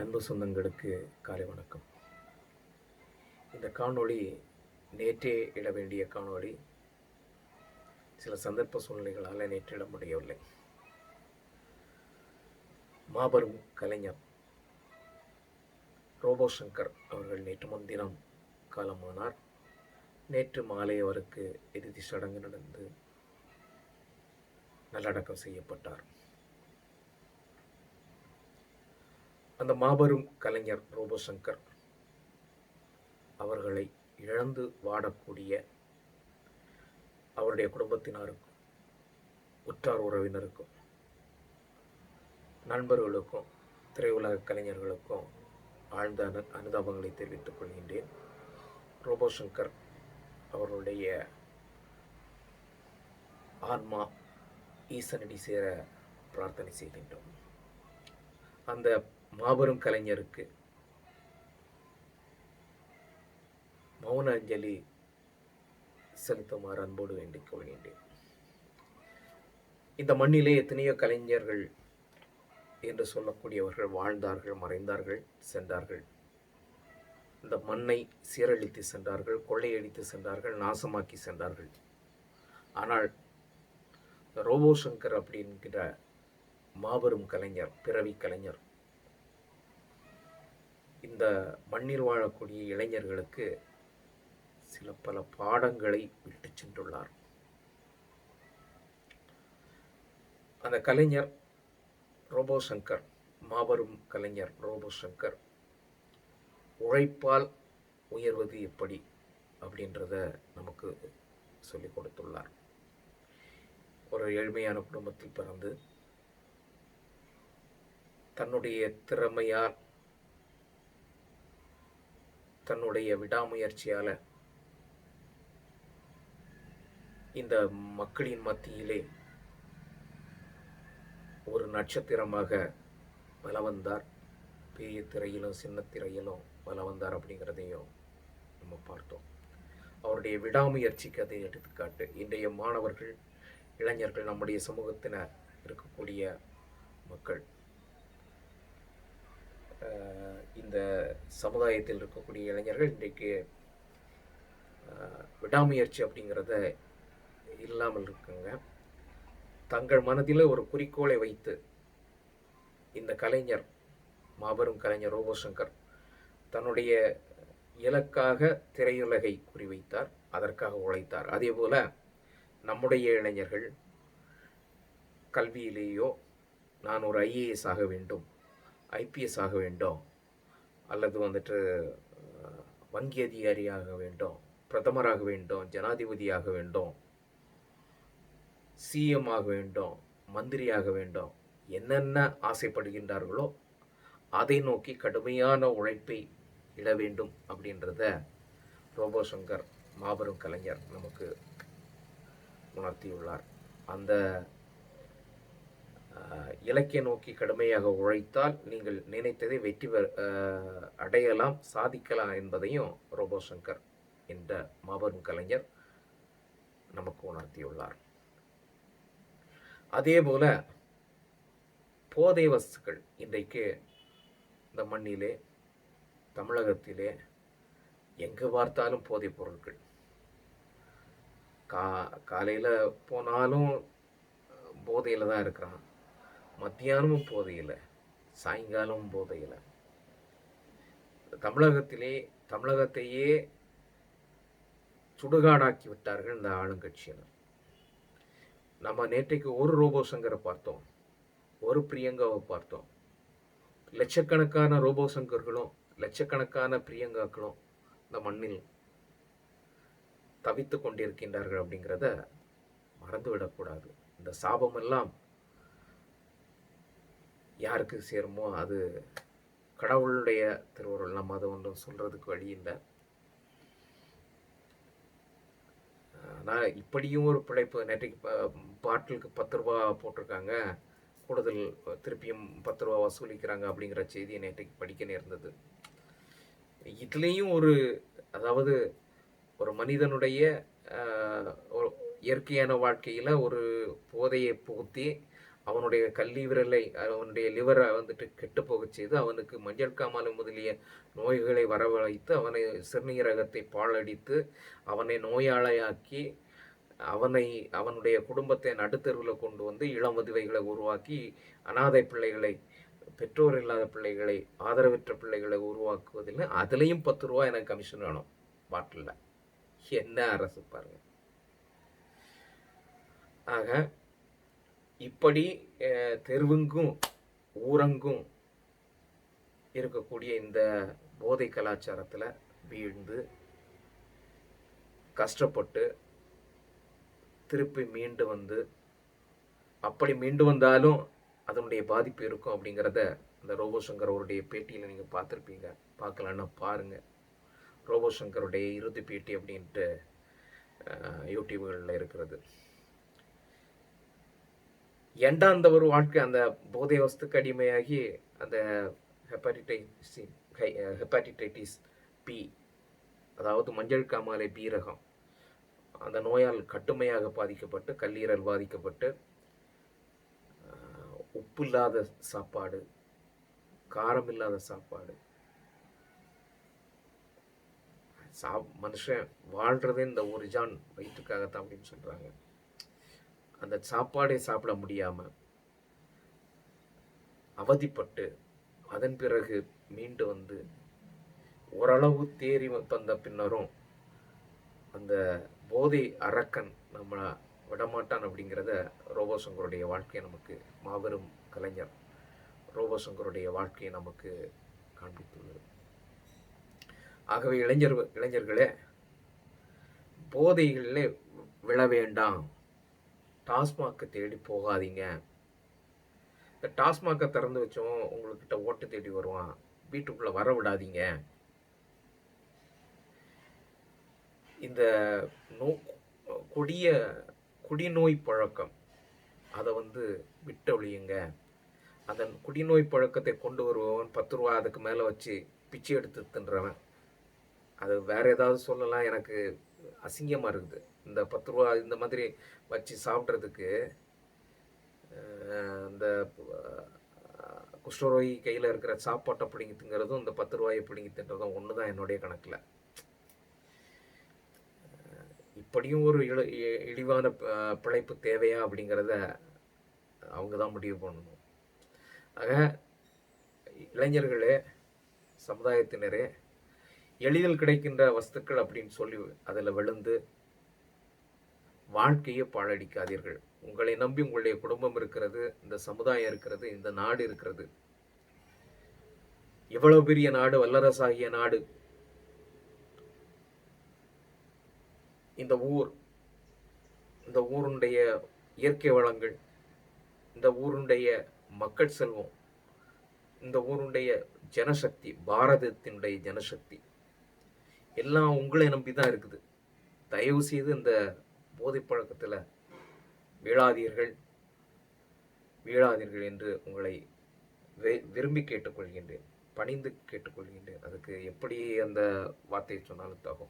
அன்பு சொந்தங்களுக்கு காலை வணக்கம். இந்த காணொளி நேற்றே இட வேண்டிய காணொளி. சில சந்தர்ப்ப சூழ்நிலைகளால் நேற்றிட முடியவில்லை. மாபெரும் கலைஞர் ரோபோ சங்கர் அவர்கள் நேற்று முன்தினம் காலமானார். நேற்று மாலை அவருக்கு இறுதி சடங்கு நடந்து நல்லடக்கம் செய்யப்பட்டார். அந்த மாபெரும் கலைஞர் ரோபோ சங்கர் அவர்களை இழந்து வாடக்கூடிய அவருடைய குடும்பத்தினருக்கும் உற்றார் உறவினருக்கும் நண்பர்களுக்கும் திரையுலக கலைஞர்களுக்கும் ஆழ்ந்த அனு அனுதாபங்களை தெரிவித்துக் கொள்கின்றேன். ரோபோ சங்கர் ஆன்மா ஈசனடி சேர பிரார்த்தனை செய்கின்றோம். அந்த மாபெரும் கலைஞருக்கு மௌன அஞ்சலி செலுத்துமாறு அன்போடு வேண்டிக் கொள்கின்றேன். இந்த மண்ணிலே எத்தனையோ கலைஞர்கள் என்று சொல்லக்கூடியவர்கள் வாழ்ந்தார்கள் மறைந்தார்கள் சென்றார்கள். இந்த மண்ணை சீரழித்து சென்றார்கள் கொள்ளையடித்து சென்றார்கள் நாசமாக்கி சென்றார்கள். ஆனால் ரோபோ சங்கர் அப்படிங்கிற மாபெரும் கலைஞர் பிறவி கலைஞர் இந்த மண்ணில் வாழக்கூடிய இளைஞர்களுக்கு சில பல பாடங்களை விட்டு சென்றுள்ளார். அந்த கலைஞர் ரோபோ சங்கர் மாபெரும் கலைஞர் ரோபோ சங்கர் உழைப்பால் உயர்வது எப்படி அப்படின்றத நமக்கு சொல்லிக் கொடுத்துள்ளார். ஒரு ஏழ்மையான குடும்பத்தில் பிறந்து தன்னுடைய திறமையால் தன்னுடைய விடாமுயற்சியால் இந்த மக்களின் மத்தியிலே ஒரு நட்சத்திரமாக வல வந்தார் பெரிய திரையிலும் சின்ன திரையிலும் வல வந்தார் அப்படிங்கிறதையும் நம்ம பார்த்தோம். அவருடைய விடாமுயற்சிக்கு அதை எடுத்துக்காட்டு இன்றைய மாணவர்கள் இளைஞர்கள் நம்முடைய சமூகத்தினர் இருக்கக்கூடிய மக்கள் இந்த சமுதாயத்தில் இருக்கக்கூடிய இளைஞர்கள் இன்றைக்கு விடாமுயற்சி அப்படிங்கிறத இல்லாமல் இருக்குங்க. தங்கள் மனதில் ஒரு குறிக்கோளை வைத்து இந்த கலைஞர் மாபெரும் கலைஞர் ரோபோ சங்கர் தன்னுடைய இலக்காக திரையுலகை குறிவைத்தார் அதற்காக உழைத்தார். அதே போல் நம்முடைய இளைஞர்கள் கல்வியிலேயோ நான் ஒரு ஐஏஎஸ் ஆக வேண்டும் ஐபிஎஸ் ஆக வேண்டும் அல்லது வந்துட்டு வங்கி அதிகாரியாக வேண்டும் பிரதமராக வேண்டும் ஜனாதிபதியாக வேண்டும் சிஎம் ஆக வேண்டும் மந்திரியாக வேண்டும் என்னென்ன ஆசைப்படுகின்றார்களோ அதை நோக்கி கடுமையான உழைப்பை இட வேண்டும் அப்படின்றத ரோபோ சங்கர் மாபெரும் கலைஞர் நமக்கு உணர்த்தியுள்ளார். அந்த இலக்கிய நோக்கி கடுமையாக உழைத்தால் நீங்கள் நினைத்ததை வெற்றி பெற அடையலாம் சாதிக்கலாம் என்பதையும் ரோபோ சங்கர் என்ற மாபெரும் கலைஞர் நமக்கு உணர்த்தியுள்ளார். அதே போல போதை வஸ்துக்கள் இன்றைக்கு இந்த மண்ணிலே தமிழகத்திலே எங்கு பார்த்தாலும் போதைப் பொருட்கள். கா காலையில் போனாலும் போதையில் தான் இருக்கிறான். மத்தியானமும் போதையில் சாயங்காலமும் போதையில். தமிழகத்திலே தமிழகத்தையே சுடுகாடாக்கி விட்டார்கள் இந்த ஆளுங்கட்சியினர். நம்ம நேற்றைக்கு ஒரு ரோபோ சங்கரை பார்த்தோம் ஒரு பிரியங்காவை பார்த்தோம். லட்சக்கணக்கான ரோபோ சங்கர்களும் லட்சக்கணக்கான பிரியங்காக்களும் இந்த மண்ணில் தவித்து கொண்டிருக்கின்றார்கள் அப்படிங்கிறத மறந்துவிடக்கூடாது. இந்த சாபமெல்லாம் யாருக்கு சேருமோ அது கடவுளுடைய திருவருள். நம்ம அதை ஒன்றும் சொல்கிறதுக்கு வழி இல்லை. ஆனால் இப்படியும் ஒரு பிழைப்பு. நேற்றைக்கு பாட்டிலுக்கு பத்து ரூபா போட்டிருக்காங்க. கூடுதல் திருப்பியும் பத்து ரூபா வசூலிக்கிறாங்க அப்படிங்கிற செய்தியை நேற்றைக்கு படிக்க நேர்ந்தது. இதுலேயும் ஒரு அதாவது ஒரு மனிதனுடைய ஒரு இயற்கையான வாழ்க்கையில் ஒரு போதையை புகுத்தி அவனுடைய கல்லி விரலை அவனுடைய லிவரை வந்துட்டு கெட்டு போகச் செய்து அவனுக்கு மஞ்சள் காமாலை முதலிய நோய்களை வரவழைத்து அவனை சிறுநீரகத்தை பாழடித்து அவனை நோயாளியாக்கி அவனை அவனுடைய குடும்பத்தை நடுத்தருவில் கொண்டு வந்து இளம் விதவைகளை உருவாக்கி அனாதை பிள்ளைகளை பெற்றோர் இல்லாத பிள்ளைகளை ஆதரவற்ற பிள்ளைகளை உருவாக்குவதில் அதுலேயும் பத்து ரூபா எனக்கு கமிஷன் வேணும் பாட்டிலில். என்ன அரசு பாருங்க. ஆக இப்படி தெருவுங்கும் ஊரங்கும் இருக்கக்கூடிய இந்த போதை கலாச்சாரத்தில் வீழ்ந்து கஷ்டப்பட்டு திருப்பி மீண்டு வந்து அப்படி மீண்டு வந்தாலும் அதனுடைய பாதிப்பு இருக்கும் அப்படிங்கிறத அந்த ரோபோ சங்கர் அவருடைய பேட்டியில் நீங்கள் பார்த்துருப்பீங்க. பார்க்கலன்னா பாருங்கள் ரோபோ சங்கருடைய இறுதி பேட்டி அப்படின்ட்டு யூடியூப்களில் இருக்கிறது. ஏண்டா அந்த ஒரு வாழ்க்கை அந்த போதை வஸ்துக்கு அடிமையாகி அந்த ஹெப்பாட்டிடைஸ் ஹெப்பாட்டிடைட்டிஸ் பி அதாவது மஞ்சள் காமாலை பி ரகம். அந்த நோயால் கட்டுமையாக பாதிக்கப்பட்டு கல்லீரல் பாதிக்கப்பட்டு உப்பு இல்லாத சாப்பாடு காரம் இல்லாத சாப்பாடு. சா மனுஷன் வாழ்கிறதே இந்த ஒரு ஜான் வயிற்றுக்காகத்தான் அப்படின்னு சொல்கிறாங்க அந்த சாப்பாடை சாப்பிட முடியாம அவதிப்பட்டு அதன் பிறகு மீண்டு வந்து ஓரளவு தேறி வந்த பின்னரும் அந்த போதை அரக்கன் நம்ம விடமாட்டான் அப்படிங்கிறத ரோபோசங்கருடைய வாழ்க்கையை நமக்கு மாபெரும் கலைஞர் ரோபோசங்கருடைய வாழ்க்கையை நமக்கு காண்பித்துள்ளது ஆகவே இளைஞர் இளைஞர்களே போதைகளிலே விழ வேண்டாம். டாஸ்மாக்கை தேடி போகாதீங்க. இந்த டாஸ்மாக்கை திறந்து வச்சோம் உங்கள்கிட்ட ஓட்டு தேடி வருவான். வீட்டுக்குள்ளே வர விடாதீங்க. இந்த நோ கொடிய குடிநோய் பழக்கம் அதை வந்து விட்டொழியுங்க அந்த குடிநோய் பழக்கத்தை கொண்டு வருபவன் பத்து ரூபா அதுக்கு மேலே வச்சு பிச்சை எடுத்து தின்றவன். அது வேற ஏதாவது சொல்லலாம். எனக்கு அசிங்கமாக இருக்குது. இந்த பத்து ரூபா இந்த மாதிரி வச்சு சாப்பிட்றதுக்கு இந்த குஷ்டரோகி கையில் இருக்கிற சாப்பாட்டை பிடிங்கி திங்கிறதும் இந்த பத்து ரூபாயை பிடிங்கி தின்றதும் ஒன்று தான் என்னுடைய கணக்கில். இப்படியும் ஒரு இழ இ- இழிவான பிழைப்பு தேவையா அப்படிங்கிறத அவங்க தான் முடிவு பண்ணணும். ஆக இளைஞர்களே சமுதாயத்தினரே எளிதில் கிடைக்கின்ற வஸ்துக்கள் அப்படின்னு சொல்லி அதில் விழுந்து வாழ்க்கையை பாழடிக்காதீர்கள். உங்களை நம்பி உங்களுடைய குடும்பம் இருக்கிறது இந்த சமுதாயம் இருக்கிறது இந்த நாடு இருக்கிறது. எவ்வளவு பெரிய நாடு வல்லரசாகிய நாடு. இந்த ஊர் இந்த ஊருடைய இயற்கை வளங்கள் இந்த ஊருடைய மக்கள் செல்வம் இந்த ஊருடைய ஜனசக்தி பாரதத்தினுடைய ஜனசக்தி. எல்லாம் உங்களை நம்பி தான் இருக்குது. தயவு செய்து இந்த போதைப்பழக்கத்தில் வீழாதீர்கள். வீழாதீர்கள் என்று உங்களை வி- விரும்பி கேட்டுக்கொள்கின்றேன். பணிந்து கேட்டுக்கொள்கின்றேன். அதுக்கு எப்படி அந்த வார்த்தையை சொன்னாலும் தகும்.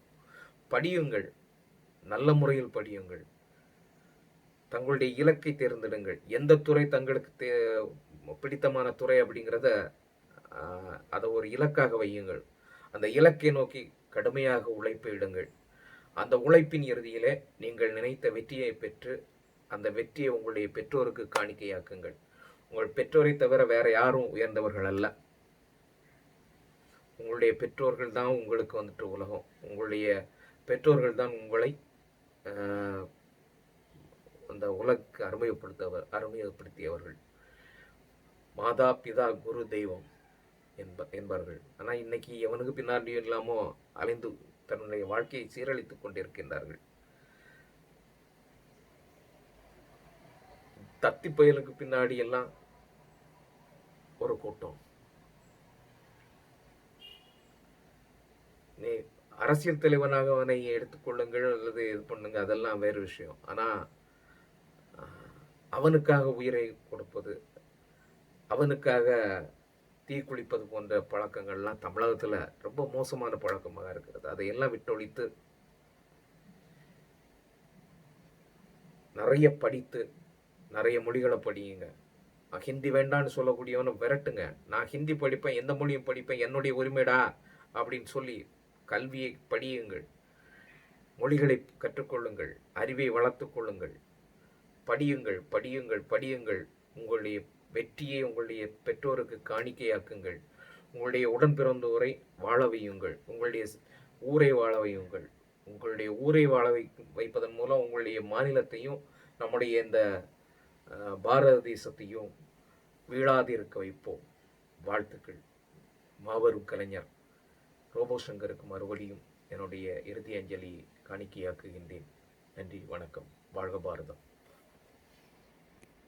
படியுங்கள். நல்ல முறையில் படியுங்கள். தங்களுடைய இலக்கை தேர்ந்தெடுங்கள். எந்த துறை தங்களுக்கு தே பிடித்தமான துறை அப்படிங்கிறத அதை ஒரு இலக்காக வையுங்கள். அந்த இலக்கை நோக்கி கடுமையாக உழைப்பு இடுங்கள். அந்த உழைப்பின் இறுதியிலே நீங்கள் நினைத்த வெற்றியை பெற்று அந்த வெற்றியை உங்களுடைய பெற்றோருக்கு காணிக்கையாக்குங்கள். உங்கள் பெற்றோரை தவிர வேற யாரும் உயர்ந்தவர்கள் அல்ல. உங்களுடைய பெற்றோர்கள் தான் உங்களுக்கு வந்துட்டு உலகம். உங்களுடைய பெற்றோர்கள் தான் உங்களை அந்த உலகுக்கு அருமைப்படுத்தவர் அருமைப்படுத்தியவர்கள் மாதா பிதா குரு தெய்வம் என்ப என்பார்கள். ஆனால் இன்னைக்கு எவனுக்கு பின்னாடியும் இல்லாமோ அலைந்து தன்னுடைய வாழ்க்கையை சீரழித்துக் கொண்டிருக்கின்றார்கள். தத்தி புயலுக்கு பின்னாடி எல்லாம் ஒரு கூட்டம். நீ அரசியல் தலைவனாக அவனை எடுத்துக்கொள்ளுங்கள் அல்லது இது பண்ணுங்க அதெல்லாம் வேறு விஷயம். ஆனா அவனுக்காக உயிரை கொடுப்பது அவனுக்காக தீ குளிப்பது போன்ற பழக்கங்கள்லாம் தமிழகத்தில் ரொம்ப மோசமான பழக்கமாக இருக்கிறது. அதையெல்லாம் விட்டொழித்து நிறைய படித்து நிறைய மொழிகளை படியுங்க. ஹிந்தி வேண்டான்னு சொல்லக்கூடியவனை விரட்டுங்க. நான் ஹிந்தி படிப்பேன் எந்த மொழியும் படிப்பேன் என்னுடைய உரிமைடா அப்படின்னு சொல்லி கல்வியை படியுங்கள். மொழிகளை கற்றுக்கொள்ளுங்கள். அறிவை வளர்த்துக் கொள்ளுங்கள். படியுங்கள் படியுங்கள் படியுங்கள். உங்களுடைய வெற்றியை உங்களுடைய பெற்றோருக்கு காணிக்கையாக்குங்கள். உங்களுடைய உடன் பிறந்தோரை வாழ வையுங்கள். உங்களுடைய ஊரை வாழ வையுங்கள். உங்களுடைய ஊரை வாழ வை வைப்பதன் மூலம் உங்களுடைய மாநிலத்தையும் நம்முடைய இந்த பாரத தேசத்தையும் வீழாதிருக்க வைப்போம். வாழ்த்துக்கள். மாபெரும் கலைஞர் ரோபோ சங்கருக்கு மறுபடியும் என்னுடைய இறுதி அஞ்சலி காணிக்கையாக்குகின்றேன். நன்றி வணக்கம். வாழ்க பாரதம்.